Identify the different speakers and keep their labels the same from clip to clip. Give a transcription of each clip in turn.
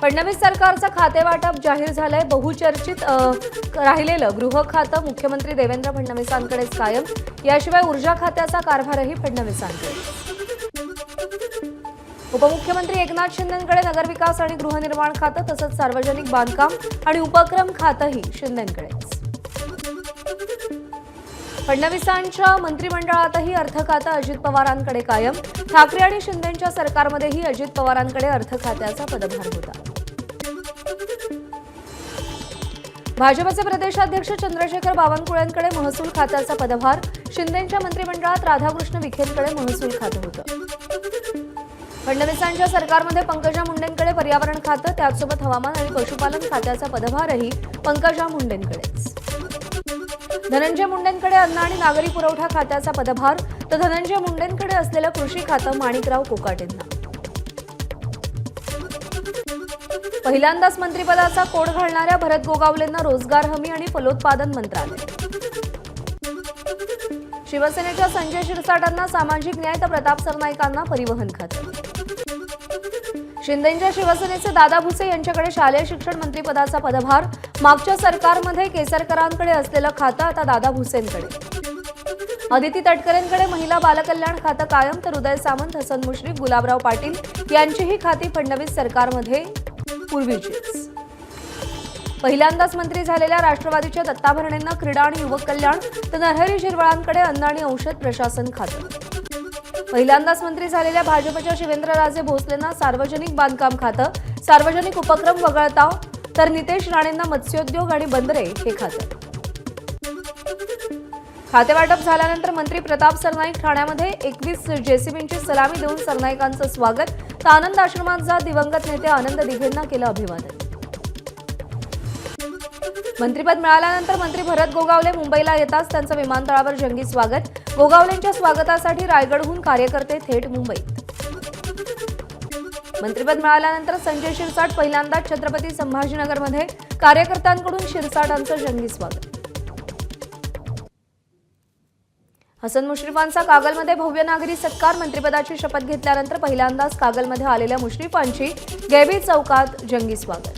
Speaker 1: फडणवीस सरकारचं खातेवाटप जाहीर झालंय. बहुचर्चित राहिलेलं गृह खातं मुख्यमंत्री देवेंद्र फडणवीसांकडेच कायम. याशिवाय ऊर्जा खात्याचा कारभारही फडणवीसांकडे. उपमुख्यमंत्री एकनाथ शिंदेंकडे नगरविकास आणि गृहनिर्माण खातं तसंच सार्वजनिक बांधकाम आणि उपक्रम खातंही शिंदेंकडेच. फडणवीसांच्या मंत्रिमंडळातही अर्थ खातं अजित पवारांकडे कायम. ठाकरे आणि शिंदेंच्या सरकारमध्येही अजित पवारांकडे अर्थ खात्याचा पदभार होता. भाजपचे प्रदेशाध्यक्ष चंद्रशेखर बावनकुळेंकडे महसूल खात्याचा पदभार. शिंदेंच्या मंत्रिमंडळात राधाकृष्ण विखेंकडे महसूल खातं होतं. फडणवीसांच्या सरकारमध्ये पंकजा मुंडेंकडे पर्यावरण खातं त्याचसोबत हवामान आणि पशुपालन खात्याचा पदभारही पंकजा मुंडेंकडेच. धनंजय मुंडेंकडे अन्न आणि नागरी पुरवठा खात्याचा पदभार तर धनंजय मुंडेंकडे असलेलं कृषी खातं माणिकराव कोकाटेंना. पहिल्यांदाच मंत्रिपदाचा कोड घालणाऱ्या भरत गोगावलेंना रोजगार हमी आणि फलोत्पादन मंत्रालय. शिवसेनेच्या संजय शिरसाटांना सामाजिक न्याय तर प्रताप सरनाईकांना परिवहन खाते. शिंदेच्या शिवसेनेचे दादा भुसे यांच्याकडे शालेय शिक्षण मंत्रिपदाचा पदभार मागच्या सरकारमध्ये केसरकरांकडे असलेलं खातं आता दादा भुसेंकडे. अदिती तटकरेंकडे महिला बालकल्याण खातं कायम तर उदय सामंत हसन मुश्रीफ गुलाबराव पाटील यांचीही खाती फडणवीस सरकारमध्ये पूर्वीचीच. पहिल्यांदाच मंत्री झालेल्या राष्ट्रवादीच्या दत्ता भरणेंना क्रीडा आणि युवक कल्याण तर नरहरी झिरवळांकडे अन्न आणि औषध प्रशासन खातं. पहिल्यांदाच मंत्री झालेल्या भाजपच्या शिवेंद्रराजे भोसलेंना सार्वजनिक बांधकाम खातं सार्वजनिक उपक्रम वगळता तर नितेश राणेंना मत्स्योद्योग आणि बंदरे हे खातं. खातेवाटप झाल्यानंतर मंत्री प्रताप सरनाईक ठाण्यामध्ये एकवीस जेसीबींची सलामी देऊन सरनाईकांचं स्वागत तर आनंद आश्रमात जात दिवंगत नेते आनंद दिघेंना केलं अभिवादन. मंत्रीपद मिळाल्यानंतर मंत्री भरत गोगावले मुंबईला येताच त्यांचं विमानतळावर जंगी स्वागत. गोगावलेंच्या स्वागतासाठी रायगडहून कार्यकर्ते थेट मुंबईत. मंत्रीपद मिळाल्यानंतर संजय शिरसाट पहिल्यांदाच छत्रपती संभाजीनगरमध्ये कार्यकर्त्यांकडून शिरसाटांचं जंगी स्वागत. हसन मुश्रीफांचा कागलमध्ये भव्य नागरी सत्कार मंत्रिपदाची शपथ घेतल्यानंतर पहिल्यांदाच कागलमध्ये आलेल्या मुश्रीफांची गैबी चौकात जंगी स्वागत.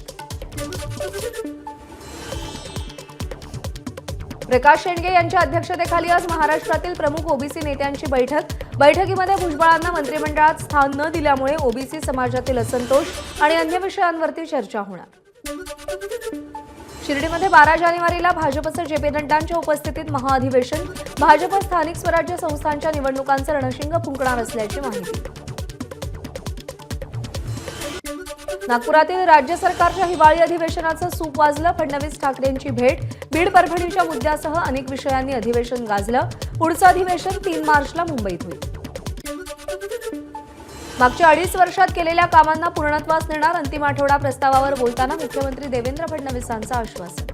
Speaker 1: प्रकाश शेंडगे यांच्या अध्यक्षतेखाली आज महाराष्ट्रातील प्रमुख ओबीसी नेत्यांची बैठक. बैठकीमध्ये भुजबळांना मंत्रिमंडळात स्थान न दिल्यामुळे ओबीसी समाजातील असंतोष आणि अन्य विषयांवरती चर्चा होणार. शिर्डीमध्ये बारा जानेवारीला भाजपचं जे पी नड्डांच्या उपस्थितीत महाअधिवेशन भाजप स्थानिक स्वराज्य संस्थांच्या निवडणुकांचं रणशिंग फुंकणार असल्याची माहिती. नागपुरातील राज्य सरकारच्या हिवाळी अधिवेशनाचं सूप वाजलं फडणवीस ठाकरेंची भेट. बीड परभणीच्या मुद्द्यासह अनेक विषयांनी अधिवेशन गाजलं. पुढचं अधिवेशन तीन मार्चला मुंबईत होईल. मागच्या अडीच वर्षात केलेल्या कामांना पूर्णत्वास नेणार अंतिम आठवडा प्रस्तावावर बोलताना मुख्यमंत्री देवेंद्र फडणवीसांचं आश्वासन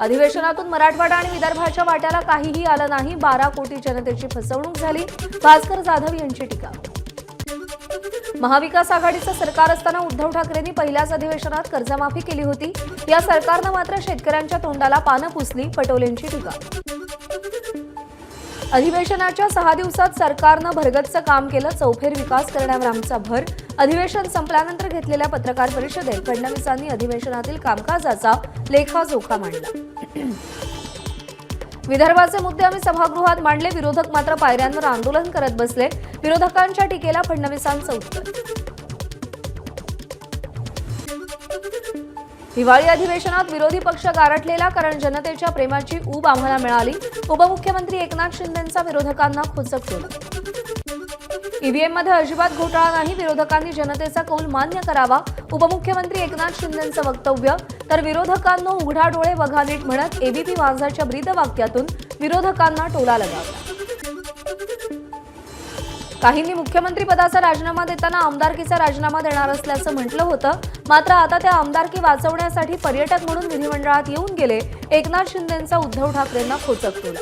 Speaker 1: अधिवेशनातून मराठवाडा आणि विदर्भाच्या वाट्याला काहीही आलं नाही बारा कोटी जनतेची फसवणूक झाली भास्कर जाधव यांची टीका. महाविकास आघाडीचं सरकार असताना उद्धव ठाकरेंनी पहिल्याच अधिवेशनात कर्जमाफी केली होती. या सरकारनं मात्र शेतकऱ्यांच्या तोंडाला पानं पुसली पटोलेंची टीका. अधिवेशनाच्या सहा दिवसात सरकारनं भरगतचं काम केलं चौफेर विकास करण्यावर आमचा भर. अधिवेशन संपल्यानंतर घेतलेल्या पत्रकार परिषदेत फडणवीसांनी अधिवेशनातील कामकाजाचा लेखाजोखा मांडला. विदर्भाचे मुद्दे आम्ही सभागृहात मांडले विरोधक मात्र पायऱ्यांवर आंदोलन करत बसले. विरोधकांच्या टीकेला फडणवीसांचं उत्तर. हिवाळी अधिवेशनात विरोधी पक्ष गारठलेला कारण जनतेच्या प्रेमाची ऊब आम्हाला मिळाली. उपमुख्यमंत्री एकनाथ शिंदेंचा विरोधकांना खोचक टोला. मध्ये अजिबात घोटाळा नाही विरोधकांनी जनतेचा कौल मान्य करावा उपमुख्यमंत्री एकनाथ शिंदेंचं वक्तव्य. तर विरोधकांना उघडा डोळे बघा नीट म्हणत एबीपी माझाच्या ब्रीद वाक्यातून विरोधकांना टोला लगावला. काहींनी मुख्यमंत्री पदाचा राजीनामा देताना आमदारकीचा राजीनामा देणार असल्याचं म्हटलं होतं. मात्र आता त्या आमदारकी वाचवण्यासाठी पर्यटक म्हणून विधिमंडळात येऊन गेले. एकनाथ शिंदेंचा उद्धव ठाकरेंना खोचक केला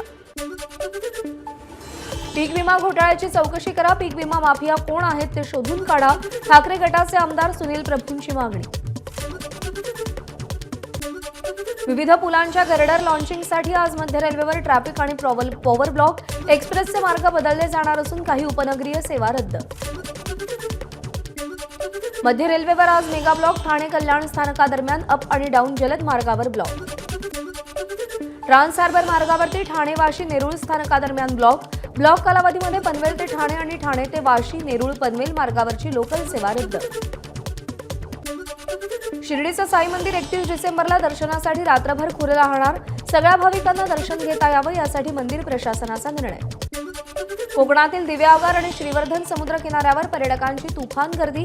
Speaker 1: पीक विमा घोटाळ्याची चौकशी करा. पीक विमा माफिया कोण आहेत ते शोधून काढा. ठाकरे गटाचे आमदार सुनील प्रभूंची मागणी. विविध पुलांच्या गर्डर लॉन्चिंगसाठी आज मध्य रेल्वेवर ट्रॅफिक आणि प्रॉवल- पॉवर ब्लॉक. एक्सप्रेसचे मार्ग बदलले जाणार असून काही उपनगरीय सेवा रद्द. मध्य रेल्वेवर आज मेगा ब्लॉक ठाणे कल्याण स्थानकादरम्यान अप आणि डाऊन जलद मार्गावर ब्लॉक. ट्रान्स हार्बर मार्गावरती ठाणे वाशी नेरुळ स्थानकादरम्यान ब्लॉक. ब्लॉक कालावधीमध्ये पनवेल ते ठाणे आणि ठाणे ते वाशी नेरुळ पनवेल मार्गावरची लोकल सेवा रद्द. शिर्डीचं साई मंदिर एकतीस डिसेंबरला दर्शनासाठी रात्रभर खुलं राहणार. सगळ्या भाविकांना दर्शन घेता यावं यासाठी मंदिर प्रशासनाचा निर्णय. कोकणातील दिव्यागार आणि श्रीवर्धन समुद्र किनाऱ्यावर पर्यटकांची तुफान गर्दी.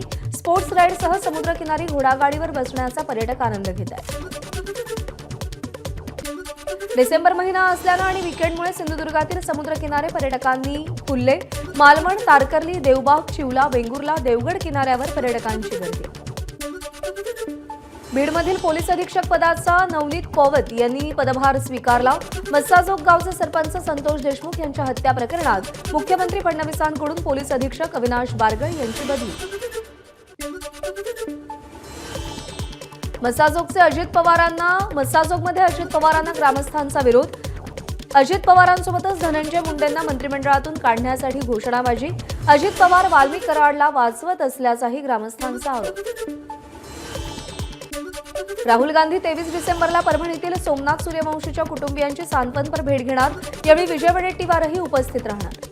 Speaker 1: स्पोर्ट्स राईडसह समुद्रकिनारी घोडागाडीवर बसण्याचा पर्यटक आनंद घेत आहे डिसेंबर महिना असल्यानं आणि विकेंडमुळे सिंधुदुर्गातील समुद्रकिनारे पर्यटकांनी फुलले मालवण तारकर्ली देवबाग चिवला वेंगुर्ला देवगड किनाऱ्यावर पर्यटकांची गर्दी. बीडमधील पोलीस अधीक्षक पदाचा नवनीत कोवत यांनी पदभार स्वीकारला. मस्साजोग गावचे सरपंच संतोष देशमुख यांच्या हत्या प्रकरणात मुख्यमंत्री फडणवीसांकडून पोलीस अधीक्षक अविनाश बारगळ यांची बदली. मसाजोगचे अजित पवारांना मसाजोगमध्ये अजित पवारांना ग्रामस्थांचा विरोध. अजित पवारांसोबतच धनंजय मुंडेंना मंत्रिमंडळातून काढण्यासाठी घोषणाबाजी. अजित पवार वाल्मिक कराडला वाचवत असल्याचाही ग्रामस्थांचा आरोप. राहुल गांधी तेवीस डिसेंबरला परभणीतील सोमनाथ सूर्यवंशीच्या कुटुंबियांची सांत्वनपर भेट घेणार. यावेळी विजय वडेट्टीवारही उपस्थित राहणार.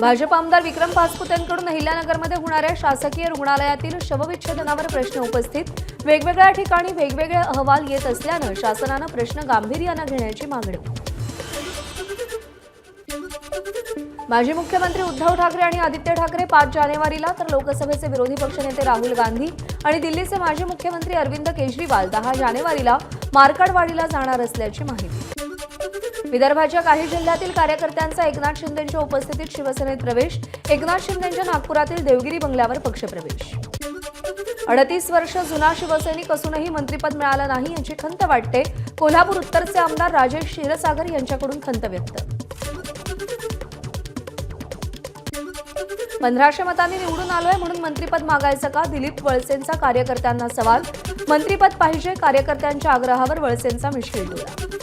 Speaker 1: भाजप आमदार विक्रम पासपुत्यांकडून अहिल्यानगरमध्ये होणाऱ्या शासकीय रुग्णालयातील शवविच्छेदनावर प्रश्न उपस्थित. वेगवेगळ्या ठिकाणी वेगवेगळे अहवाल येत असल्यानं शासनानं प्रश्न गांभीर्यानं घेण्याची मागणी. माजी मुख्यमंत्री उद्धव ठाकरे आणि आदित्य ठाकरे पाच जानेवारीला तर लोकसभेचे विरोधी पक्षनेते राहुल गांधी आणि दिल्लीचे माजी मुख्यमंत्री अरविंद केजरीवाल दहा जानेवारीला मार्कडवाडीला जाणार असल्याची माहिती. विदर्भाच्या काही जिल्ह्यातील कार्यकर्त्यांचा एकनाथ शिंदेच्या उपस्थितीत शिवसेनेत प्रवेश एकनाथ शिंदेच्या नागपुरातील देवगिरी बंगल्यावर पक्षप्रवेश. अडतीस वर्ष जुना शिवसैनिक असूनही मंत्रिपद मिळालं नाही याची खंत वाटते कोल्हापूर उत्तरचे आमदार राजेश क्षीरसागर यांच्याकडून खंत व्यक्त. पंधराशे मतांनी निवडून आलोय म्हणून मंत्रिपद मागायचं का? दिलीप वळसेंचा कार्यकर्त्यांना सवाल मंत्रिपद पाहिजे कार्यकर्त्यांच्या आग्रहावर वळसेंचा मिश्किल डोळा.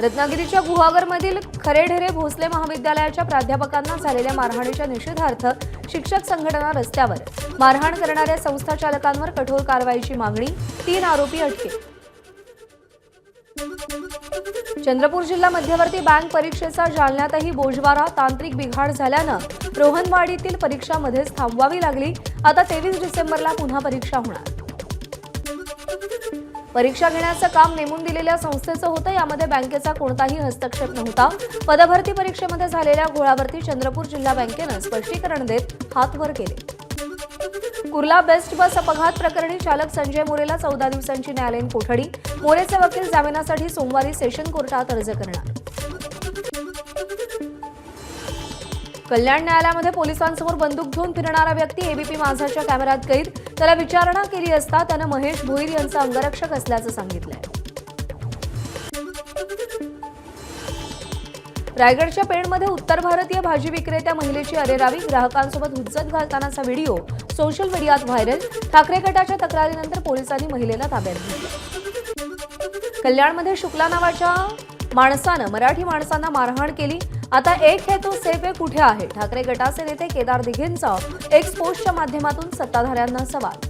Speaker 1: रत्नागिरीच्या गुहागरमधील खरेढेरे भोसले महाविद्यालयाच्या प्राध्यापकांना झालेल्या मारहाणीच्या निषेधार्थ शिक्षक संघटना रस्त्यावर मारहाण करणाऱ्या संस्था चालकांवर कठोर कारवाईची मागणी तीन आरोपी अटके. चंद्रपूर जिल्हा मध्यवर्ती बँक परीक्षेचा जालन्यातही बोजवारा तांत्रिक बिघाड झाल्यानं रोहनवाडीतील परीक्षा मध्येच थांबवावी लागली. आता तेवीस डिसेंबरला पुन्हा परीक्षा होणार. परीक्षा घेण्याचं काम नेमून दिलेल्या संस्थेचं होतं. यामध्ये बँकेचा कोणताही हस्तक्षेप नव्हता. पदभरती परीक्षेमध्ये झालेल्या घोळावरती चंद्रपूर जिल्हा बँकेनं स्पष्टीकरण देत हात वर केले. कुर्ला बेस्ट बस अपघात प्रकरणी चालक संजय मोरेला चौदा दिवसांची न्यायालयीन कोठडी. मोरेचे वकील जामिनासाठी सोमवारी सेशन कोर्टात अर्ज करणार. कल्याण न्यायालयामध्ये पोलिसांसमोर बंदूक घेऊन फिरणारा व्यक्ती एबीपी माझाच्या कॅमेऱ्यात कैद. त्याला विचारणा केली असता त्यानं महेश भोईर यांचा अंगरक्षक असल्याचं सांगितलंय. रायगडच्या पेणमध्ये उत्तर भारतीय भाजी विक्रेत्या महिलेची अरेरावी. ग्राहकांसोबत हुज्जत घालतानाचा व्हिडिओ सोशल मीडियात व्हायरल. ठाकरे गटाच्या तक्रारीनंतर पोलिसांनी महिलेला ताब्यात घेतलं. कल्याणमध्ये शुक्ला नावाच्या माणसानं मराठी माणसांना मारहाण केली. आता एक हे तो सेफ आहे कुठे आहे? ठाकरे गटाचे नेते केदार दिघेंचा एक पोस्टच्या माध्यमातून सत्ताधाऱ्यांना सवाल.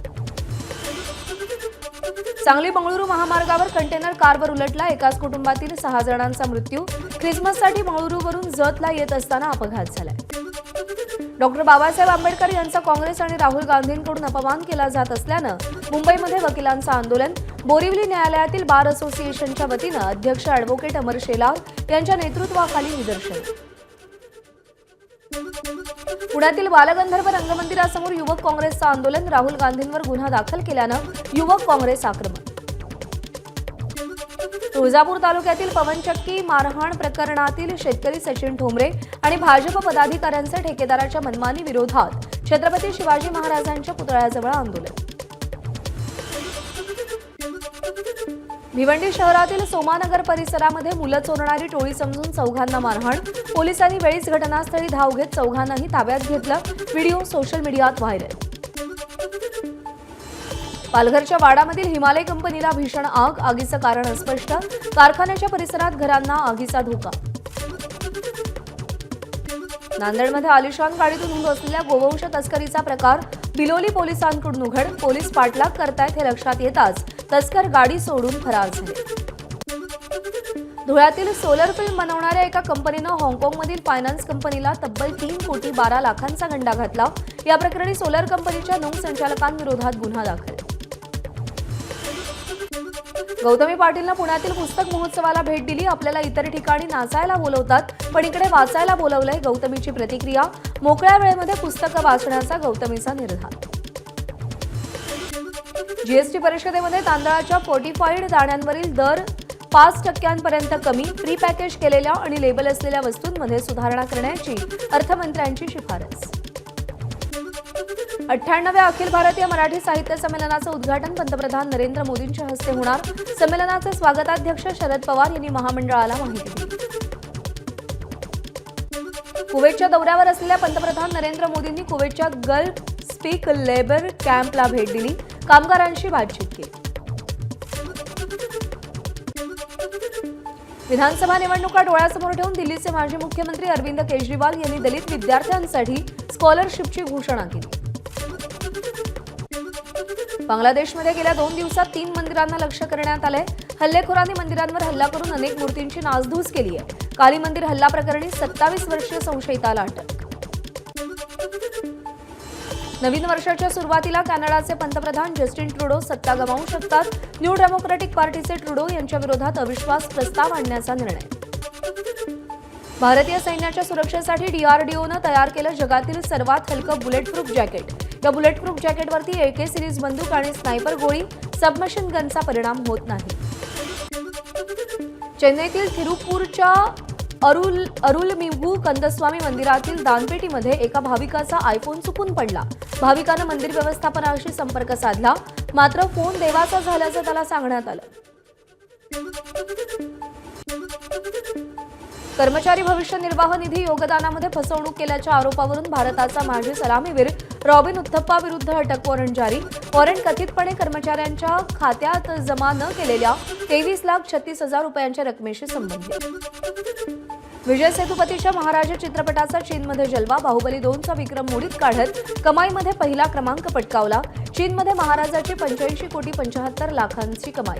Speaker 1: सांगली बंगळुरू महामार्गावर कंटेनर कारवर उलटला. एकाच कुटुंबातील सहा जणांचा मृत्यू. ख्रिसमससाठी बंगळुरूवरून जतला येत असताना अपघात झालाय. डॉक्टर बाबासाहेब आंबेडकर यांचा काँग्रेस आणि राहुल गांधींकडून अपमान केला जात असल्यानं मुंबईमध्ये वकिलांचं आंदोलन. बोरिवली न्यायालयातील बार असोसिएशनच्या वतीनं अध्यक्ष अॅडव्होकेट अमर शेलार यांच्या नेतृत्वाखाली निदर्शन पुण्यातील बालगंधर्व रंगमंदिरासमोर युवक काँग्रेसचं आंदोलन राहुल गांधींवर गुन्हा दाखल केल्यानं युवक काँग्रेस आक्रमक. तुळजापूर तालुक्यातील पवनचक्की मारहाण प्रकरणातील शेतकरी सचिन ठोंबरे आणि भाजप पदाधिकाऱ्यांचं ठेकेदाराच्या मनमानी विरोधात छत्रपती शिवाजी महाराजांच्या पुतळ्याजवळ आंदोलन. भिवंडी शहरातील सोमानगर परिसरामध्ये मुलं चोरणारी टोळी समजून चौघांना मारहाण. पोलिसांनी वेळीच घटनास्थळी धाव घेत चौघांनाही ताब्यात घेतलं. व्हिडिओ सोशल मीडियात व्हायरल. पालघरच्या वाडामधील हिमालय कंपनीला भीषण आग आगीचं कारण अस्पष्ट. कारखान्याच्या परिसरात घरांना आगीचा धोका. नांदेडमध्ये आलिशान गाडीतून होत असलेल्या गोवंश तस्करीचा प्रकार. बिलोली पोलिसांकडून उघड. पोलीस पाठलाग करतायत हे लक्षात येताच. तस्कर गाडी सोडून फरार झाले. धुळ्यातील सोलर फिल्म बनवणाऱ्या एका कंपनीनं हाँगकाँगमधील फायनान्स कंपनीला तब्बल तीन कोटी बारा लाखांचा गंडा घातला. या प्रकरणी सोलर कंपनीच्या नऊ संचालकांविरोधात गुन्हा दाखल. गौतमी पाटीलनं पुण्यातील पुस्तक महोत्सवाला भेट दिली. आपल्याला इतर ठिकाणी नाचायला बोलवतात पण इकडे वाचायला बोलवलंय गौतमीची प्रतिक्रिया. मोकळ्या वेळेमध्ये पुस्तकं वाचण्याचा गौतमीचा निर्धार. जीएसटी परिषदेमध्ये तांदळाच्या फोर्टिफाईड दाण्यांवरील दर पाच टक्क्यांपर्यंत कमी प्री पॅकेज केलेल्या आणि लेबल असलेल्या वस्तूंमध्ये सुधारणा करण्याची अर्थमंत्र्यांची शिफारस. अठ्ठ्याण्णव्या अखिल भारतीय मराठी साहित्य संमेलनाचं उद्घाटन पंतप्रधान नरेंद्र मोदींच्या हस्ते होणार. संमेलनाचे स्वागताध्यक्ष शरद पवार यांनी महामंडळाला माहिती दिली. कुवेतच्या दौऱ्यावर असलेल्या पंतप्रधान नरेंद्र मोदींनी कुवेतच्या गल्फ स्पीक लेबर कॅम्पला भेट दिली. कामगारांशी बातचीत केली. विधानसभा निवडणुका डोळ्यासमोर ठेवून दिल्लीचे माजी मुख्यमंत्री अरविंद केजरीवाल यांनी दलित विद्यार्थ्यांसाठी स्कॉलरशिपची घोषणा केली. बांगलादेशमध्ये गेल्या दोन दिवसात तीन मंदिरांना लक्ष्य करण्यात आलंय. हल्लेखोरांनी मंदिरांवर हल्ला करून अनेक मूर्तींची नासधूस केली आहे काली मंदिर हल्ला प्रकरणी सत्तावीस वर्षीय संशयिताला अटक. नवीन वर्षाच्या सुरुवातीला कॅनडाचे पंतप्रधान जस्टिन ट्रुडो सत्ता गमावू शकतात. न्यू डेमोक्रॅटिक पार्टीचे ट्रुडो यांच्या विरोधात अविश्वास प्रस्ताव आणण्याचा निर्णय. भारतीय सैन्याच्या सुरक्षेसाठी डीआरडीओनं तयार केलं जगातील सर्वात हलकं बुलेटप्रूफ जॅकेट. या बुलेटप्रूफ जॅकेटवरती एके सिरीज बंदूक आणि स्नायपर गोळी सबमशीन गनचा परिणाम होत नाही. चेन्नईतील थिरुपूरच्या अरुल अरुलमिगू कंदस्वामी मंदिरातील दानपेटीमध्ये एका भाविकाचा आयफोन चुकून पडला. भाविकानं मंदिर व्यवस्थापनाशी संपर्क साधला. मात्र फोन देवाचा झाल्याचं त्याला सांगण्यात आलं. कर्मचारी भविष्य निर्वाह निधी योगदानामध्ये फसवणूक केल्याच्या आरोपावरून भारताचा माजी सलामीवीर रॉबिन उत्थप्पा विरुद्ध अटक वॉरंट जारी. वॉरंट कथितपणे कर्मचाऱ्यांच्या खात्यात जमा न केलेल्या तेवीस लाख छत्तीस हजार रुपयांच्या रकमेशी संबंधित. विजय सेतुपतीच्या महाराजा चित्रपटाचा चीनमध्ये जलवा बाहुबली दोनचा विक्रम मोडीत काढत कमाईमध्ये पहिला क्रमांक पटकावला. चीनमध्ये महाराजाची पंच्याऐंशी कोटी पंचाहत्तर लाखांची कमाई.